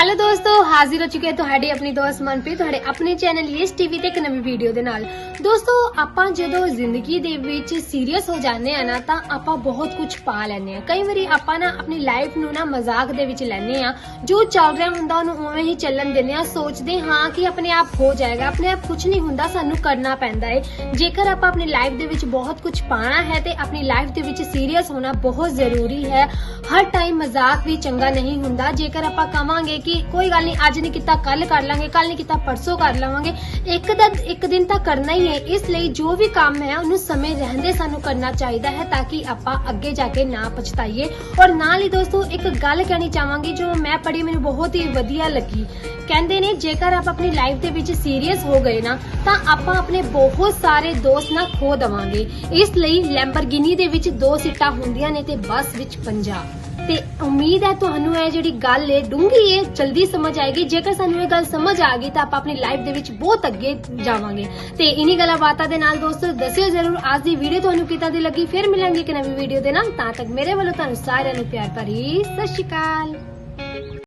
Hello ਦੋਸਤੋ, ਹਾਜ਼ਰ ਹੋ ਚੁੱਕੇ ਹਾਂ ਤੁਹਾਡੀ ਆਪਣੀ ਦੋਸਤ ਮਨਪ੍ਰੀਤ, ਤੁਹਾਡੇ ਆਪਣੇ ਚੈਨਲ ਯੈਸ ਟੀਵੀ ਤੇ ਇੱਕ ਨਵੀਂ ਵੀਡੀਓ ਦੇ ਨਾਲ। ਦੋਸਤੋ, ਆਪਾਂ ਜਦੋਂ ਜ਼ਿੰਦਗੀ ਦੇ ਵਿੱਚ ਸੀਰੀਅਸ ਹੋ ਜਾਂਦੇ ਆ ਨਾ, ਤਾਂ ਆਪਾਂ ਬਹੁਤ ਕੁਝ ਪਾ ਲੈਂਦੇ ਆ ਕਈ ਵਾਰੀ ਆਪਾਂ ਨਾ ਆਪਣੀ ਲਾਈਫ ਨੂੰ ਨਾ ਮਜ਼ਾਕ ਦੇ ਵਿੱਚ ਲੈਂਦੇ ਆ ਜੋ ਚੱਲ ਰਿਹਾ ਹੁੰਦਾ, ਉਹਨੂੰ ਉਵੇਂ ਹੀ ਚੱਲਣ ਦਿੰਦੇ ਆ ਸੋਚਦੇ ਹਾਂ ਕਿ ਆਪਣੇ ਆਪ ਹੋ ਜਾਏਗਾ, ਆਪਣੇ ਆਪ ਕੁਝ ਨਹੀਂ ਹੁੰਦਾ, ਸਾਨੂੰ ਕਰਨਾ ਪੈਂਦਾ ਹੈ ਜੇਕਰ ਆਪਾਂ ਆਪਣੀ ਲਾਈਫ ਦੇ ਵਿੱਚ ਬਹੁਤ ਕੁਝ ਪਾਣਾ ਹੈ ਤੇ ਆਪਣੀ ਲਾਈਫ ਦੇ ਵਿੱਚ ਸੀਰੀਅਸ ਹੋਣਾ ਬਹੁਤ ਜ਼ਰੂਰੀ ਹੈ, ਹਰ ਟਾਈਮ ਮਜ਼ਾਕ ਵੀ ਚੰਗਾ ਨਹੀਂ ਹੁੰਦਾ। ਜੇਕਰ ਆਪਾਂ ਕਵਾਂਗੇ ਕਿ ਕੋਈ ਗੱਲ ਨਹੀਂ, ਅੱਜ ਨਹੀਂ ਕੀਤਾ ਕੱਲ ਕਰ ਲਾਂਗੇ ਕੱਲ ਨਹੀਂ ਕੀਤਾ, ਪਰਸੋਂ ਕਰ ਲਵਾਂਗੇ। ਇੱਕ ਦਾ, ਇੱਕ ਦਿਨ ਤਾਂ ਕਰਨਾ ਹੀ ਹੈ। ਇਸ ਲਈ ਜੋ ਵੀ ਕੰਮ ਹੈ, ਉਹਨੂੰ ਸਮੇਂ ਰਹਿੰਦੇ ਸਾਨੂੰ ਕਰਨਾ ਚਾਹੀਦਾ ਹੈ ਤਾਂ ਕਿ ਆਪਾਂ ਅੱਗੇ ਜਾ ਕੇ ਨਾ ਪਛਤਾਈਏ। ਔਰ ਨਾਲ ਹੀ ਦੋਸਤੋ, ਇੱਕ ਗੱਲ ਕਹਿਣੀ ਚਾਹਾਂਗੀ, ਜੋ ਮੈਂ ਪੜ੍ਹੀ, ਮੈਨੂੰ ਬਹੁਤ ਹੀ ਵਧੀਆ ਲੱਗੀ। ਕਹਿੰਦੇ ਨੇ, ਜੇਕਰ ਆਪਾਂ ਆਪਣੀ ਲਾਈਫ ਦੇ ਵਿੱਚ ਸੀਰੀਅਸ ਹੋ ਗਏ ਨਾ, ਤਾਂ ਆਪਾਂ ਆਪਣੇ ਬਹੁਤ ਸਾਰੇ ਦੋਸਤ ਨਾ ਖੋ ਦਵਾਂਗੇ। ਇਸ ਲਈ ਲੈਂਬਰਗਿਨੀ ਦੇ ਵਿੱਚ ਦੋ ਸੀਟਾਂ ਹੁੰਦੀਆਂ ਨੇ ਤੇ ਬੱਸ ਵਿੱਚ 50 ਤੇ ਉਮੀਦ ਹੈ ਤੁਹਾਨੂੰ ਇਹ ਜਿਹੜੀ ਗੱਲ ਹੈ, ਡੂੰਘੀ ਹੈ ਜਲਦੀ ਸਮਝ ਆਏਗੀ। ਜੇਕਰ ਸਾਨੂੰ ਇਹ ਗੱਲ ਸਮਝ ਆ ਗਈ ਤਾਂ ਆਪਾਂ ਆਪਣੀ ਲਾਈਫ ਦੇ ਵਿੱਚ ਬਹੁਤ ਅੱਗੇ ਜਾਵਾਂਗੇ। ਤੇ ਇਨੀ ਗੱਲਾਂ ਬਾਤਾਂ ਦੇ ਨਾਲ ਦੋਸਤੋ, ਦੱਸਿਓ ਜ਼ਰੂਰ, ਅੱਜ ਦੀ ਵੀਡੀਓ ਤੁਹਾਨੂੰ ਕਿੱਦਾਂ ਦੀ ਲੱਗੀ? ਫਿਰ ਮਿਲਾਂਗੇ ਇੱਕ ਨਵੀਂ ਵੀਡੀਓ ਦੇ ਨਾਲ। ਤਾਂ ਤੱਕ ਮੇਰੇ ਵੱਲੋਂ ਤੁਹਾਨੂੰ ਸਾਰਿਆਂ ਨੂੰ ਪਿਆਰ ਭਰੀ ਸਤਿ ਸ਼੍ਰੀ ਅਕਾਲ।